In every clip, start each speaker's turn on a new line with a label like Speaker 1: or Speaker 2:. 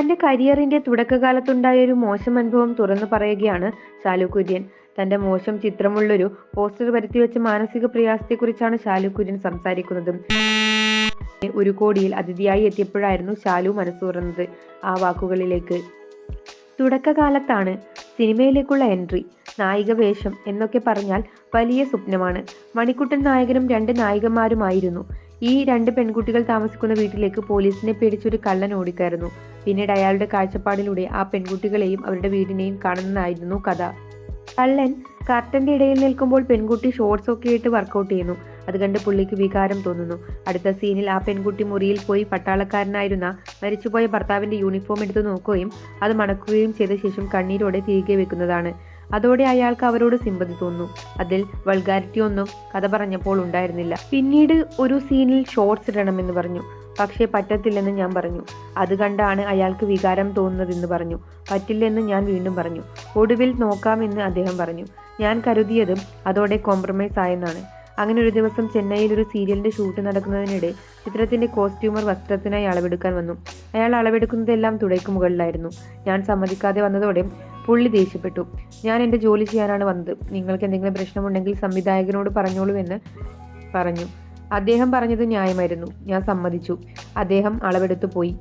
Speaker 1: തന്റെ കരിയറിന്റെ തുടക്കകാലത്തുണ്ടായ ഒരു മോശം അനുഭവം തുറന്നു പറയുകയാണ് ശാലു കുര്യൻ തന്റെ മോശം ചിത്രമുള്ളൊരു പോസ്റ്റർ വരുത്തിവെച്ച മാനസിക പ്രയാസത്തെക്കുറിച്ചാണ് ശാലു കുര്യൻ സംസാരിക്കുന്നത്. ഒരു കോടിയിൽ അതിഥിയായി എത്തിയപ്പോഴായിരുന്നു ശാലു മനസ്സു തുറന്നത് ആ വാക്കുകളിലേക്ക്. തുടക്കകാലത്താണ് സിനിമയിലേക്കുള്ള എൻട്രി നായിക വേഷം എന്നൊക്കെ പറഞ്ഞാൽ വലിയ സ്വപ്നമാണ്. മണിക്കുട്ടൻ നായകനും രണ്ട് നായികമാരുമായിരുന്നു ഈ രണ്ട് പെൺകുട്ടികൾ താമസിക്കുന്ന വീട്ടിലേക്ക് പോലീസിനെ പേടിച്ചൊരു കള്ളൻ ഓടിക്കായിരുന്നു പിന്നീട് അയാളുടെ കാഴ്ചപ്പാടിലൂടെ ആ പെൺകുട്ടികളെയും അവരുടെ വീടിനെയും കാണുന്നതായിരുന്നു കഥ. കള്ളൻ കർട്ടന്റെ ഇടയിൽ നിൽക്കുമ്പോൾ പെൺകുട്ടി ഷോർട്സ് ഒക്കെ ഇട്ട് വർക്കൗട്ട് ചെയ്യുന്നു. അത് കണ്ട് പുള്ളിക്ക് വികാരം തോന്നുന്നു. അടുത്ത സീനിൽ ആ പെൺകുട്ടി മുറിയിൽ പോയി പട്ടാളക്കാരനായിരുന്ന മരിച്ചുപോയ ഭർത്താവിന്റെ യൂണിഫോം എടുത്തു നോക്കുകയും അത് മണക്കുകയും ചെയ്ത ശേഷം കണ്ണീരോടെ തിരികെ വെക്കുന്നതാണ്. അതോടെ അയാൾക്ക് അവരോട് സിമ്പതി തോന്നുന്നു അതിൽ വൾഗാരിറ്റി ഒന്നും കഥ പറഞ്ഞപ്പോൾ ഉണ്ടായിരുന്നില്ല. പിന്നീട് ഒരു സീനിൽ ഷോർട്സ് ഇടണമെന്ന് പറഞ്ഞു. പക്ഷേ പറ്റത്തില്ലെന്ന് ഞാൻ പറഞ്ഞു. അത് കണ്ടാണ് അയാൾക്ക് വികാരം തോന്നുന്നതെന്ന് പറഞ്ഞു. പറ്റില്ലെന്ന് ഞാൻ വീണ്ടും പറഞ്ഞു. ഒടുവിൽ നോക്കാമെന്ന് അദ്ദേഹം പറഞ്ഞു. ഞാൻ കരുതിയതും അതോടെ കോംപ്രമൈസ് ആയെന്നാണ്. അങ്ങനെ ഒരു ദിവസം ചെന്നൈയിൽ ഒരു സീരിയലിന്റെ ഷൂട്ട് നടക്കുന്നതിനിടെ ചിത്രത്തിന്റെ കോസ്റ്റ്യൂമർ വസ്ത്രത്തിനായി അളവെടുക്കാൻ വന്നു. അയാൾ അളവെടുക്കുന്നതെല്ലാം തുടയ്ക്ക് മുകളിലായിരുന്നു. ഞാൻ സമ്മതിക്കാതെ വന്നതോടെ പുള്ളി ദേഷ്യപ്പെട്ടു. ഞാൻ എന്റെ ജോലി ചെയ്യാനാണ് വന്നത്. നിങ്ങൾക്ക് എന്തെങ്കിലും പ്രശ്നമുണ്ടെങ്കിൽ സംവിധായകനോട് പറഞ്ഞോളൂ എന്ന് പറഞ്ഞു. അദ്ദേഹം പറഞ്ഞത് ന്യായമായിരുന്നു. ഞാൻ സമ്മതിച്ചു. അദ്ദേഹം അളവെടുത്തു പോയി.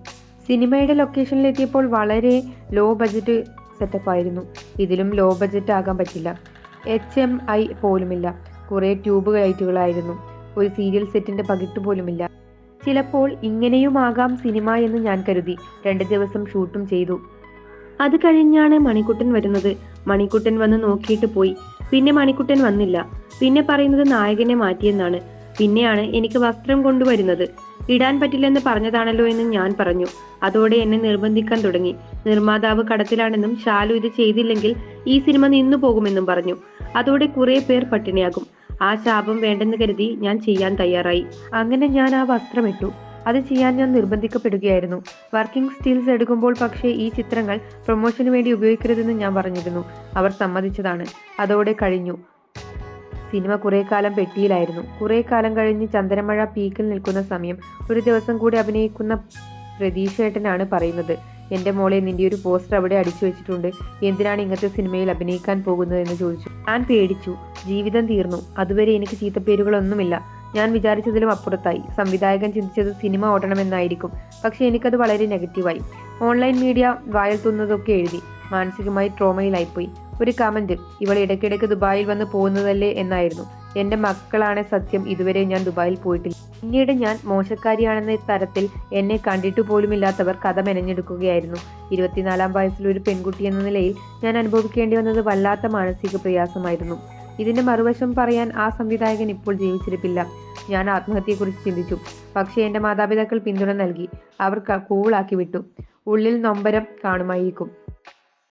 Speaker 1: സിനിമയുടെ ലൊക്കേഷനിലെത്തിയപ്പോൾ വളരെ ലോ ബജറ്റ് സെറ്റപ്പ് ആയിരുന്നു ഇതിലും ലോ ബജറ്റ് ആകാൻ പറ്റില്ല. എച്ച് എം ഐ പോലുമില്ല. കുറെ ട്യൂബ് ലൈറ്റുകളായിരുന്നു. ഒരു സീരിയൽ സെറ്റിന്റെ പകിട്ട് പോലുമില്ല. ചിലപ്പോൾ ഇങ്ങനെയുമാകാം സിനിമ എന്ന് ഞാൻ കരുതി രണ്ട് ദിവസം ഷൂട്ടും ചെയ്തു. അത് കഴിഞ്ഞാണ് മണിക്കുട്ടൻ വരുന്നത്. മണിക്കുട്ടൻ വന്ന് നോക്കിയിട്ട് പോയി. പിന്നെ മണിക്കുട്ടൻ വന്നില്ല. പിന്നെ പറയുന്നത് നായകനെ മാറ്റിയെന്നാണ്. പിന്നെയാണ് എനിക്ക് വസ്ത്രം കൊണ്ടുവരുന്നത്. ഇടാൻ പറ്റില്ലെന്ന് പറഞ്ഞതാണല്ലോ എന്ന് ഞാൻ പറഞ്ഞു. അതോടെ എന്നെ നിർബന്ധിക്കാൻ തുടങ്ങി. നിർമ്മാതാവ് കടത്തിലാണെന്നും ഷാലു ഇത് ചെയ്തില്ലെങ്കിൽ ഈ സിനിമ നിന്നു പോകുമെന്നും പറഞ്ഞു. അതോടെ കുറെ പേർ പട്ടിണിയാകും. ആ ശാപം വേണ്ടെന്ന് കരുതി ഞാൻ ചെയ്യാൻ തയ്യാറായി. അങ്ങനെ ഞാൻ ആ വസ്ത്രം ഇട്ടു അത് ചെയ്യാൻ ഞാൻ നിർബന്ധിക്കപ്പെടുകയായിരുന്നു. വർക്കിംഗ് സ്റ്റിൽസ് എടുക്കുമ്പോൾ പക്ഷേ ഈ ചിത്രങ്ങൾ പ്രൊമോഷന് വേണ്ടി ഉപയോഗിക്കരുതെന്ന് ഞാൻ പറഞ്ഞിരുന്നു. അവർ സമ്മതിച്ചതാണ്. അതോടെ കഴിഞ്ഞു. സിനിമ കുറെ കാലം പെട്ടിയിലായിരുന്നു. കുറെ കാലം കഴിഞ്ഞ് ചന്ദനമഴ പീക്കിൽ നിൽക്കുന്ന സമയം ഒരു ദിവസം കൂടി അഭിനയിക്കുന്ന പ്രതീക്ഷേട്ടനാണ് പറയുന്നത്. എന്റെ മോളെ നിന്റെ ഒരു പോസ്റ്റർ അവിടെ അടിച്ചു വെച്ചിട്ടുണ്ട്. എന്തിനാണ് ഇങ്ങനത്തെ സിനിമയിൽ അഭിനയിക്കാൻ പോകുന്നത് എന്ന് ചോദിച്ചു. ഞാൻ പേടിച്ചു. ജീവിതം തീർന്നു. അതുവരെ എനിക്ക് ചീത്തപ്പേരുകളൊന്നുമില്ല. ഞാൻ വിചാരിച്ചതിലും അപ്പുറത്തായി. സംവിധായകൻ ചിന്തിച്ചത് സിനിമ ഓടണമെന്നായിരിക്കും. പക്ഷേ എനിക്കത് വളരെ നെഗറ്റീവായി. ഓൺലൈൻ മീഡിയ വായൽ തുന്നതൊക്കെ എഴുതി. മാനസികമായി ട്രോമയിലായിപ്പോയി. ഒരു കമന്റ് ഇവൾ ഇടയ്ക്കിടയ്ക്ക് ദുബായിൽ വന്ന് പോകുന്നതല്ലേ എന്നായിരുന്നു. എന്റെ മക്കളാണ് സത്യം ഇതുവരെ ഞാൻ ദുബായിൽ പോയിട്ടില്ല. പിന്നീട് ഞാൻ മോശക്കാരിയാണെന്ന തരത്തിൽ എന്നെ കണ്ടിട്ടു പോലുമില്ലാത്തവർ കഥ മെനഞ്ഞെടുക്കുകയായിരുന്നു. ഇരുപത്തിനാലാം വയസ്സിൽ ഒരു പെൺകുട്ടി എന്ന നിലയിൽ ഞാൻ അനുഭവിക്കേണ്ടി വന്നത് വല്ലാത്ത മാനസിക പ്രയാസമായിരുന്നു. ഇതിന്റെ മറുവശം പറയാൻ ആ സംവിധായകൻ ഇപ്പോൾ ജീവിച്ചിരിപ്പില്ല. ഞാൻ ആത്മഹത്യയെക്കുറിച്ച് ചിന്തിച്ചു. പക്ഷേ എന്റെ മാതാപിതാക്കൾ പിന്തുണ നൽകി. അവർ കൂളാക്കി വിട്ടു. ഉള്ളിൽ നൊമ്പരം കാണുമായിരിക്കും.